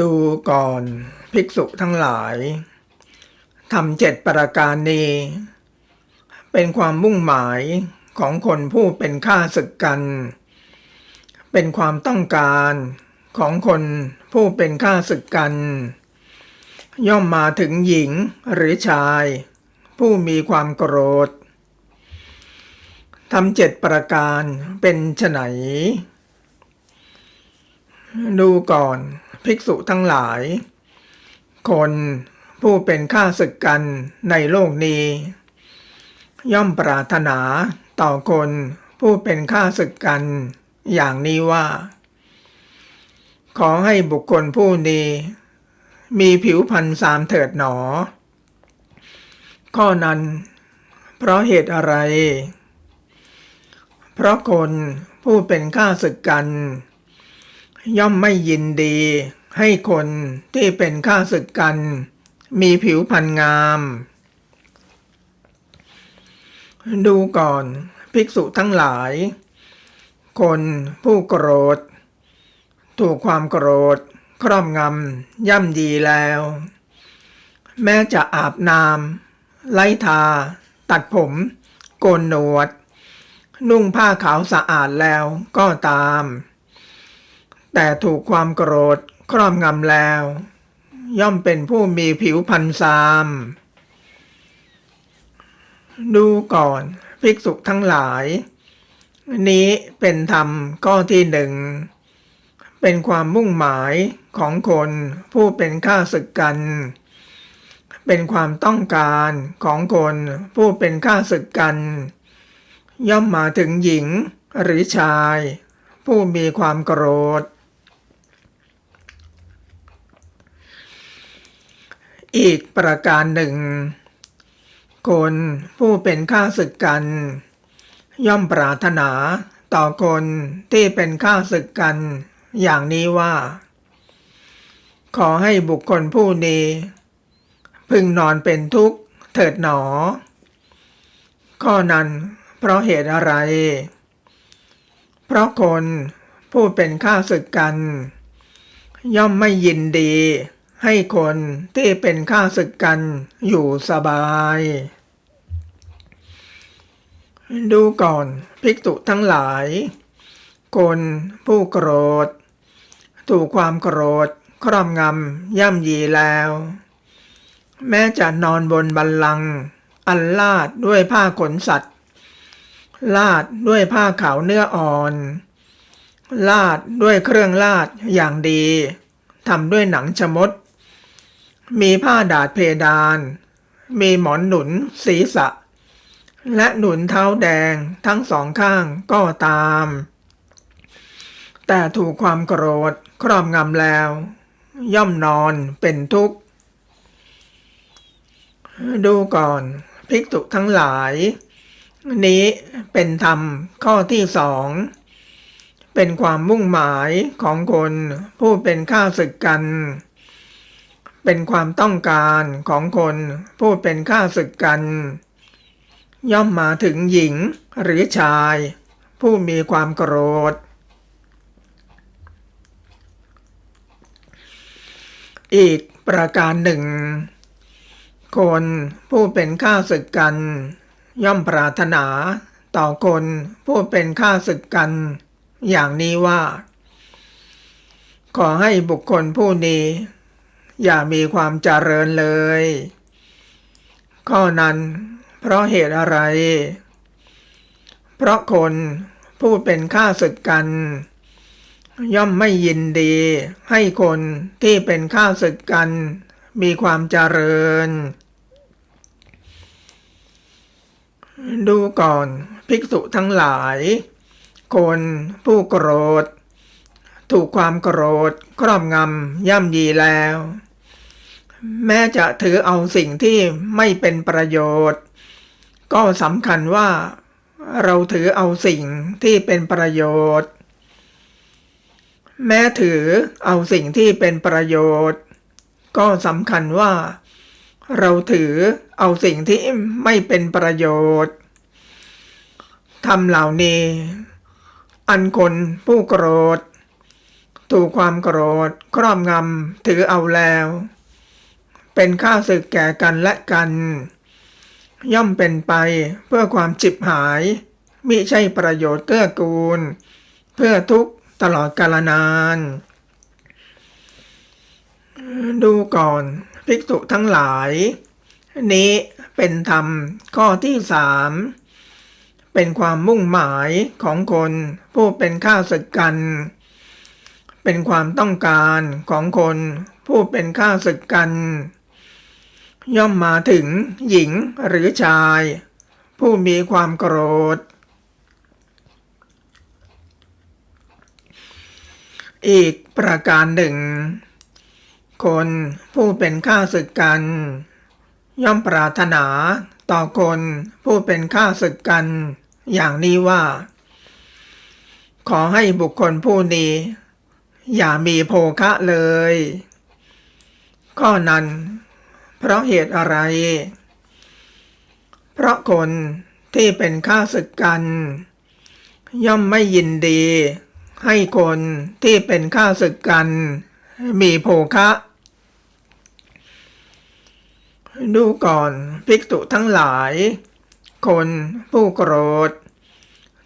ดูก่อนภิกษุทั้งหลายทำเจ็ดประการนี้ เป็นความมุ่งหมายของคนผู้เป็นข้าศึกกัน เป็นความต้องการของคนผู้เป็นข้าศึกกัน ย่อมมาถึงหญิงหรือชาย ผู้มีความโกรธทำเจ็ดประการเป็นไฉนดูก่อน ภิกษุทั้งหลาย คนผู้เป็นข้าศึกกันในโลกนี้ ย่อมปรารถนาต่อคนผู้เป็นข้าศึกกันอย่างนี้ว่า ขอให้บุคคลผู้นี้มีผิวพรรณสามเถิดหนอ ข้อนั้น เพราะเหตุอะไร เพราะคนผู้เป็นข้าศึกกัน ย่อมไม่ยินดี ให้คนที่เป็นข้าศึกกัน มีผิวพรรณงาม ดูก่อนภิกษุทั้งหลาย คนผู้โกรธ ถูกความโกรธ ครอบงำย่ำดีแล้ว แม้จะอาบน้ำไล้ทา ตัดผม โกนหนวด นุ่งผ้าขาวสะอาดแล้วก็ตาม แต่ถูกความโกรธครอบงำแล้ว ย่อมเป็นผู้มีผิวพันซาม ดูก่อนภิกษุทั้งหลาย นี้เป็นธรรมข้อที่หนึ่ง เป็นความมุ่งหมายของคนผู้เป็นข้าศึกกัน เป็นความต้องการของคนผู้เป็นข้าศึกกัน ย่อมมาถึงหญิงหรือชาย ผู้มีความโกรธ อีกประการหนึ่ง คนผู้เป็นข้าศึกกัน ย่อมปรารถนาต่อคนที่เป็นข้าศึกกัน อย่างนี้ว่า ขอให้บุคคลผู้นี้ พึงนอนเป็นทุกข์เถิดหนอ ข้อนั้นเพราะเหตุอะไร เพราะคนผู้เป็นข้าศึกกัน ย่อมไม่ยินดี ให้คนที่เป็นข้าศึกกันอยู่สบาย ดูก่อนภิกษุทั้งหลาย คนผู้โกรธ ถูกความโกรธครอบงำย่ำยีแล้ว แม้จะนอนบนบัลลังก์อันลาดด้วยผ้าขนสัตว์ ลาดด้วยผ้าขาวเนื้ออ่อน ลาดด้วยเครื่องลาดอย่างดีทำด้วยหนังชมด มีผ้าดาดเพดาน มีหมอนหนุนศีรษะ และหนุนเท้าแดงทั้งสองข้างก็ตาม แต่ถูกความโกรธครอบงำแล้ว ย่อมนอนเป็นทุกข์ ดูก่อนภิกษุทั้งหลาย นี้เป็นธรรมข้อที่สองเป็นความมุ่งหมายของคนผู้เป็นข้าศึกกัน เป็นความต้องการของคนผู้เป็นข้าศึกกัน ย่อมมาถึงหญิงหรือชาย ผู้มีความโกรธ อีกประการหนึ่ง คนผู้เป็นข้าศึกกัน ย่อมปรารถนาต่อคนผู้เป็นข้าศึกกัน อย่างนี้ว่า ขอให้บุคคลผู้นี้ อย่ามีความเจริญเลย ข้อนั้น เพราะเหตุอะไร เพราะคนผู้เป็นข้าศึกกัน ย่อมไม่ยินดี ให้คนที่เป็นข้าศึกกัน มีความเจริญ ดูก่อนภิกษุทั้งหลาย คนผู้โกรธ ถูกความโกรธครอบงำย่ำยีแล้ว แม้จะถือเอาสิ่งที่ไม่เป็นประโยชน์ ก็สำคัญว่าเราถือเอาสิ่งที่เป็นประโยชน์ แม้ถือเอาสิ่งที่เป็นประโยชน์ ก็สำคัญว่า เราถือเอาสิ่งที่ไม่เป็นประโยชน์ทำเหล่านี้ อันคนผู้โกรธ ถูกความโกรธครอบงำถือเอาแล้ว เป็นข้าศึกแก่กันและกัน ย่อมเป็นไปเพื่อความจิบหายมิใช่ประโยชน์เกื้อกูล เพื่อทุกตลอดกาลนาน ดูก่อนภิกษุทั้งหลาย นี้เป็นธรรมข้อที่สามเป็นความมุ่งหมายของคนผู้เป็นข้าศึกกัน เป็นความต้องการของคนผู้เป็นข้าศึกกัน ย่อมมาถึงหญิงหรือชาย ผู้มีความโกรธ อีกประการหนึ่ง คนผู้เป็นข้าศึกกัน ย่อมปรารถนาต่อคนผู้เป็นข้าศึกกัน อย่างนี้ว่า ขอให้บุคคลผู้นี้ อย่ามีโภคะเลย ข้อนั้น เพราะเหตุอะไร เพราะคนที่เป็นข้าศึกกัน ย่อมไม่ยินดี ให้คนที่เป็นข้าศึกกัน มีโภคะ ดูก่อนภิกษุทั้งหลาย คนผู้โกรธ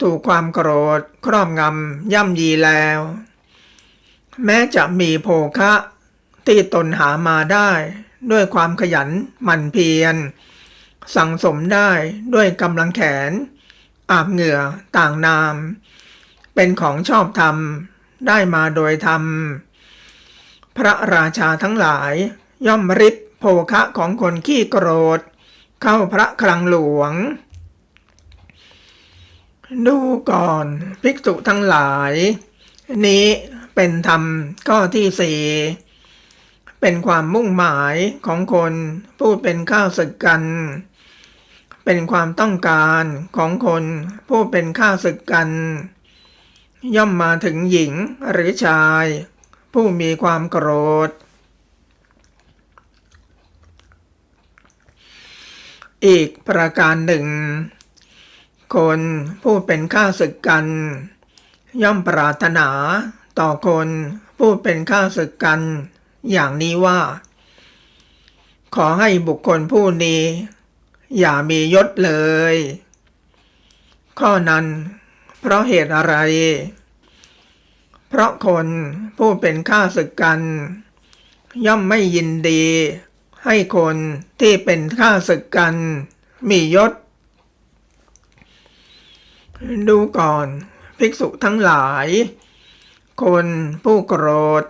ถูกความโกรธครอบงำย่ำยีแล้ว แม้จะมีโภคะที่ตนหามาได้ ด้วยความขยันหมั่นเพียร สั่งสมได้ด้วยกำลังแขน อาบเหงื่อต่างนาม เป็นของชอบธรรม ได้มาโดยธรรม พระราชาทั้งหลายย่อมริบโภคะของคนขี้โกรธ เข้าพระคลังหลวง ดูก่อนภิกษุทั้งหลาย นี้เป็นธรรมข้อที่สี่ เป็นความมุ่งหมายของคนผู้เป็นข้าศึกกัน เป็นความต้องการของคนผู้เป็นข้าศึกกัน ย่อมมาถึงหญิงหรือชาย ผู้มีความโกรธ อีกประการหนึ่ง คนผู้เป็นข้าศึกกัน ย่อมปรารถนาต่อคนผู้เป็นข้าศึกกัน อย่างนี้ว่า ขอให้บุคคลผู้นี้ อย่ามียศเลย ข้อนั้น เพราะเหตุอะไร เพราะคนผู้เป็นข้าศึกกัน ย่อมไม่ยินดี ให้คนที่เป็นข้าศึกกัน มียศ ดูก่อนภิกษุทั้งหลาย คนผู้โกรธ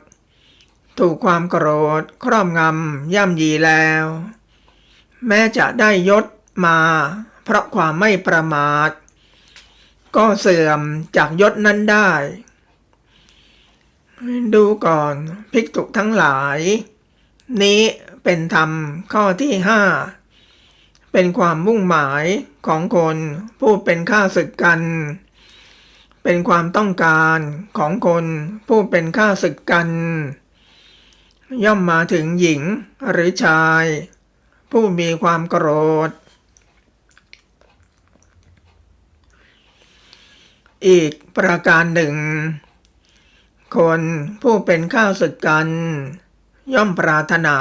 ถูกความโกรธ ครอบงำย่ำยีแล้ว แม้จะได้ยศมา เพราะความไม่ประมาท ก็เสื่อมจากยศนั้นได้ ดูก่อนภิกษุทั้งหลาย นี้เป็นธรรมข้อที่ห้าเป็นความมุ่งหมายของคนผู้เป็นข้าศึกกัน เป็นความต้องการของคนผู้เป็นข้าศึกกัน ย่อมมาถึงหญิงหรือชาย ผู้มีความโกรธ อีกประการหนึ่ง คนผู้เป็นข้าศึกกัน ย่อมปรารถนา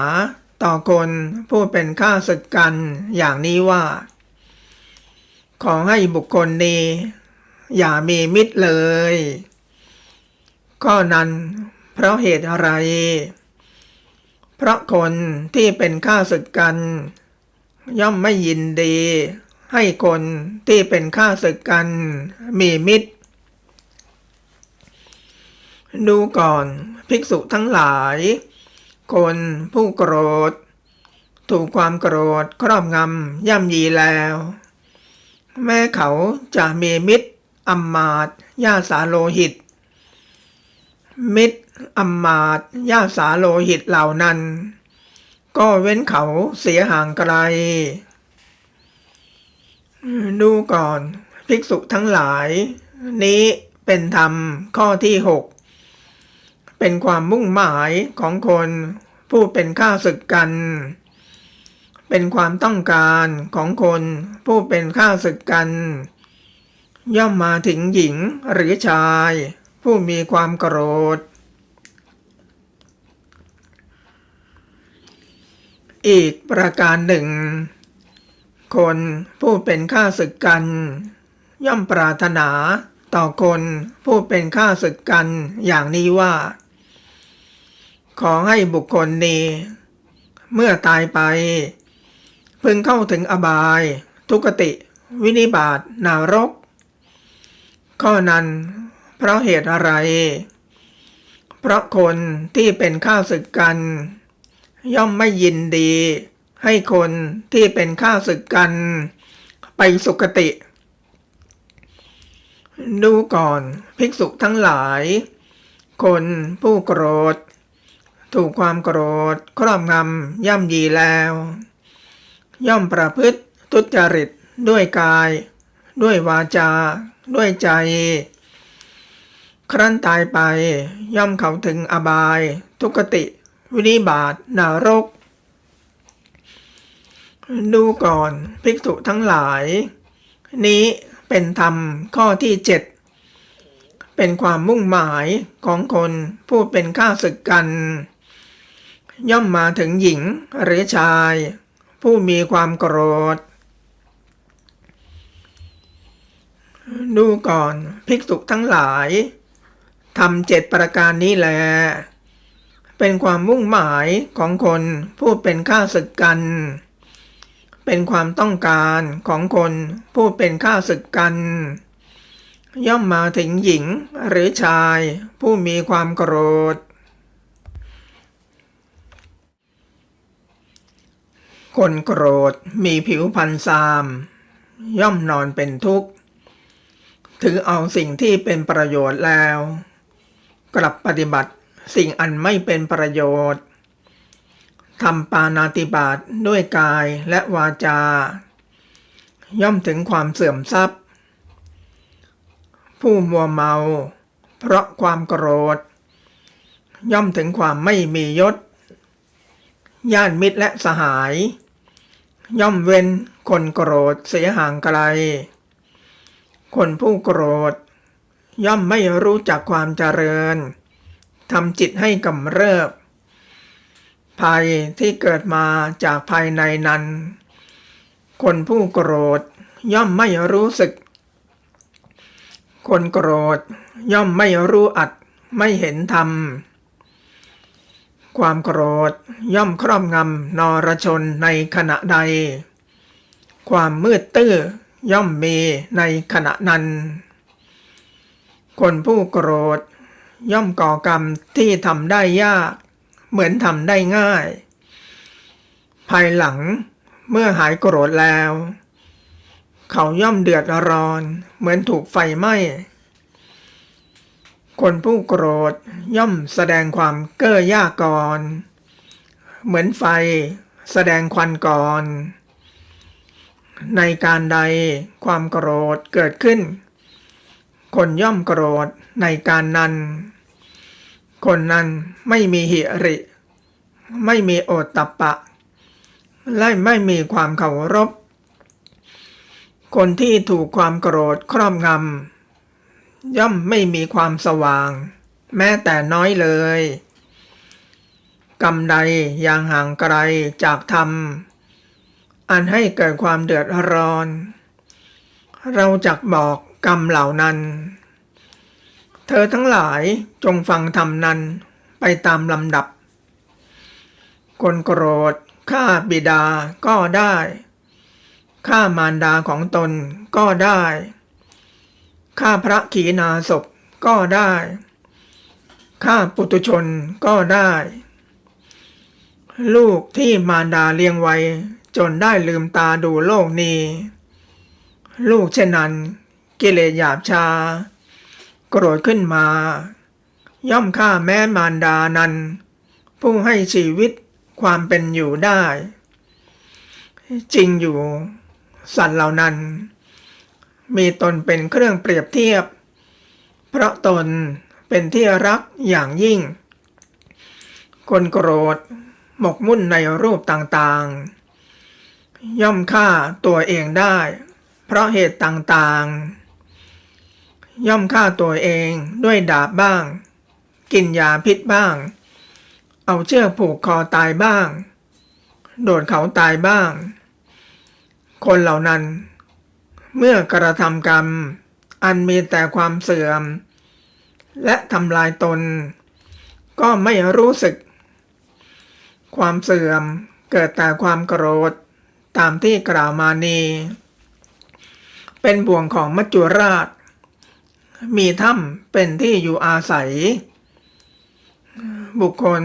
ต่อคนผู้เป็นข้าศึกกันอย่างนี้ว่า ขอให้บุคคลนี้ อย่ามีมิตรเลย ข้อนั้นเพราะเหตุอะไร เพราะคนที่เป็นข้าศึกกัน ย่อมไม่ยินดี ให้คนที่เป็นข้าศึกกัน มีมิตร ดูก่อนภิกษุทั้งหลาย คนผู้โกรธ ถูกความโกรธครอบงำย่ำยีแล้ว แม้เขาจะมีมิตรอมมาตญาสาโลหิต มิตร อมมาตญาสาโลหิตเหล่านั้น ก็เว้นเขาเสียห่างไกล ดูก่อนภิกษุทั้งหลาย นี้เป็นธรรมข้อที่หกเป็นความมุ่งหมายของคนผู้เป็นข้าศึกกัน เป็นความต้องการของคนผู้เป็นข้าศึกกัน ย่อมมาถึงหญิงหรือชาย ผู้มีความโกรธ อีกประการหนึ่ง คนผู้เป็นข้าศึกกัน ย่อมปรารถนาต่อคนผู้เป็นข้าศึกกันอย่างนี้ว่า ขอให้บุคคลนี้ เมื่อตายไป พึงเข้าถึงอบาย ทุกติ วินิบาตนารก ข้อนั้น เพราะเหตุอะไร เพราะคนที่เป็นข้าศึกกัน ย่อมไม่ยินดี ให้คนที่เป็นข้าศึกกัน ไปสุคติ ดูก่อนภิกษุทั้งหลาย คนผู้โกรธ ถูกความโกรธครอบงำย่ำยีแล้ว ย่อมประพฤติทุจริตด้วยกาย ด้วยวาจา ด้วยใจ ครั้นตายไปย่อมเข้าถึงอบายทุกติ วินิบาตนารก ดูก่อนภิกษุทั้งหลาย นี้เป็นธรรมข้อที่เจ็ดเป็นความมุ่งหมายของคนผู้เป็นข้าศึกกัน ย่อมมาถึงหญิงหรือชาย ผู้มีความโกรธ ดูก่อนภิกษุทั้งหลายทำเจ็ดประการนี้แหละ เป็นความมุ่งหมายของคนผู้เป็นข้าศึกกัน เป็นความต้องการของคนผู้เป็นข้าศึกกัน ย่อมมาถึงหญิงหรือชายผู้มีความโกรธ คนโกรธมีผิวพรรณซาม ย่อมนอนเป็นทุกข์ถือเอาสิ่งที่เป็นประโยชน์แล้ว กลับปฏิบัติ สิ่งอันไม่เป็นประโยชน์ทำปานาติบาตด้วยกายและวาจา ย่อมถึงความเสื่อมทรัพย์ ผู้มัวเมา เพราะความโกรธ ย่อมถึงความไม่มียศ ญาติมิตรและสหาย ย่อมเว้นคนโกรธเสียห่างไกล คนผู้โกรธ ย่อมไม่รู้จักความเจริญ ทำจิตให้กำเริบ ภัยที่เกิดมาจากภายในนั้น คนผู้โกรธย่อมไม่รู้สึก คนโกรธย่อมไม่รู้อัดไม่เห็นธรรม ความโกรธย่อมครอบงำนรชนในขณะใด ความมืดตื้อย่อมมีในขณะนั้น คนผู้โกรธ ย่อมก่อกรรมที่ทำได้ยาก เหมือนทำได้ง่าย ภายหลังเมื่อหายโกรธแล้ว เขาย่อมเดือดร้อน เหมือนถูกไฟไหม้คนผู้โกรธย่อมแสดงความเก้อยากก่อน เหมือนไฟแสดงควันก่อน ในการใดความโกรธเกิดขึ้น คนย่อมโกรธในการนั้น คนนั้นไม่มีหิริ ไม่มีโอตตัปปะ และไม่มีความเคารพ คนที่ถูกความโกรธครอบงำย่อมไม่มีความสว่าง แม้แต่น้อยเลยกรรมใดอย่างห่างไกลจากธรรม อันให้เกิดความเดือดร้อน เราจักบอก กรรมเหล่านั้น เธอทั้งหลายจงฟังธรรมนั้นไปตามลำดับ คนโกรธฆ่าบิดาก็ได้ฆ่ามารดาของตนก็ได้ฆ่าพระขีณาศพก็ได้ฆ่าปุตุชนก็ได้ ลูกที่มารดาเลี้ยงไว้จนได้ลืมตาดูโลกนี้ ลูกเช่นนั้น กิเลสหยาบชา โกรธขึ้นมา ย่อมฆ่าแม่มารดานั้น ผู้ให้ชีวิตความเป็นอยู่ได้ จริงอยู่ สัตว์เหล่านั้น มีตนเป็นเครื่องเปรียบเทียบ เพราะตนเป็นที่รักอย่างยิ่ง คนโกรธหมกมุ่นในรูปต่างๆ ย่อมฆ่าตัวเองได้ เพราะเหตุต่างๆ ย่อมฆ่าตัวเองด้วยดาบบ้าง กินยาพิษบ้าง เอาเชือกผูกคอตายบ้าง โดดเขาตายบ้าง คนเหล่านั้น เมื่อกระทำกรรม อันมีแต่ความเสื่อม และทำลายตน ก็ไม่รู้สึก ความเสื่อมเกิดแต่ความโกรธตามที่กล่าวมานีเป็นบ่วงของมัจจุราช มีถ้ำเป็นที่อยู่อาศัย บุคคล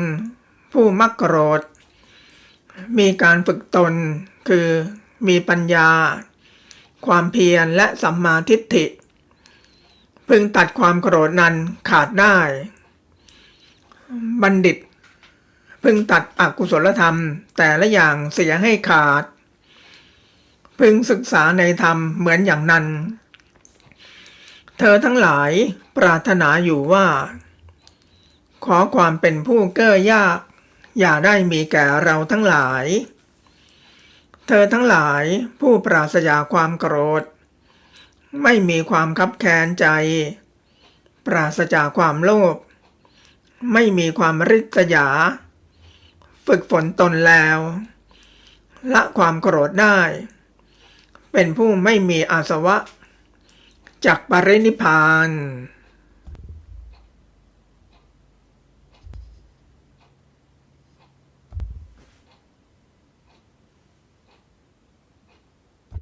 ผู้มักโกรธ มีการฝึกตนคือมีปัญญา ความเพียรและสัมมาทิฏฐิ พึงตัดความโกรธนั้นขาดได้ บัณฑิต พึงตัดอกุศลธรรมแต่ละอย่างเสียให้ขาด พึงศึกษาในธรรมเหมือนอย่างนั้น เธอทั้งหลายปรารถนาอยู่ว่า ขอความเป็นผู้เก้อยาก อย่าได้มีแก่เราทั้งหลาย เธอทั้งหลายผู้ปราศจากความโกรธ ไม่มีความคับแค้นใจ ปราศจากความโลภไม่มีความริษยา ฝึกฝนตนแล้ว ละความโกรธได้ เป็นผู้ไม่มีอาสวะ จากปรินิพพาน